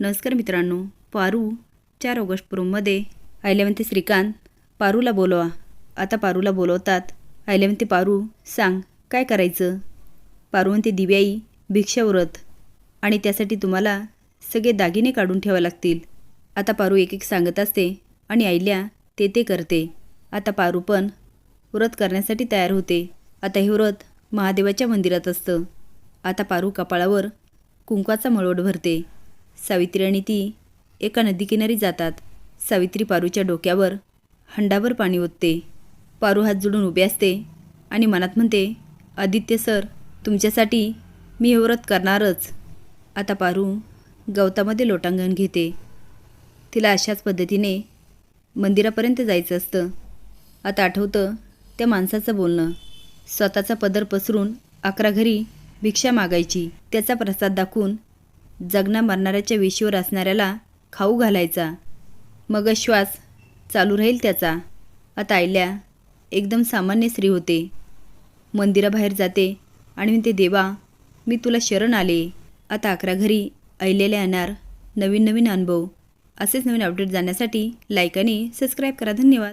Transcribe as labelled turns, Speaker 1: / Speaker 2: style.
Speaker 1: नमस्कार मित्रांनो पारू चार ऑगस्ट प्रोममध्ये आयल्या म्हणते श्रीकांत पारूला बोलवा. आता पारूला बोलवतात आयल्या म्हणते पारू सांग काय करायचं? पारू म्हणते दिव्याई भिक्षाव्रत आणि त्यासाठी तुम्हाला सगळे दागिने काढून ठेवा लागतील. आता पारू एक एक सांगत असते आणि आईल्या ते ते करते. आता पारू पण व्रत करण्यासाठी तयार होते. आता हे व्रत महादेवाच्या मंदिरात असतं. आता पारू कपाळावर कुंकवाचा मळवट भरते. सावित्री आणि ती एका नदीकिनारी जातात. सावित्री पारूच्या डोक्यावर हंडाभर पाणी ओतते. पारू हात जोडून उभे असते आणि मनात म्हणते आदित्य सर तुमच्यासाठी मी हे व्रत करणारच. आता पारू गवतामध्ये लोटांगण घेते. तिला अशाच पद्धतीने मंदिरापर्यंत जायचं असतं. आता आठवतं त्या माणसाचं बोलणं. स्वतःचा पदर पसरून अकरा घरी भिक्षा मागायची त्याचा प्रसाद दाखवून जगना मरणाऱ्याच्या वेशीवर असणाऱ्याला खाऊ घालायचा. मग श्वास चालू राहील त्याचा. आता आयल्या एकदम सामान्य स्त्री होते. मंदिराबाहेर जाते आणि म्हणते देवा मी तुला शरण आले. आता अकरा घरी ऐलेले येणार नवीन नवीन अनुभव. असेच नवीन अपडेट जाण्यासाठी लाईक आणि सबस्क्राईब करा. धन्यवाद.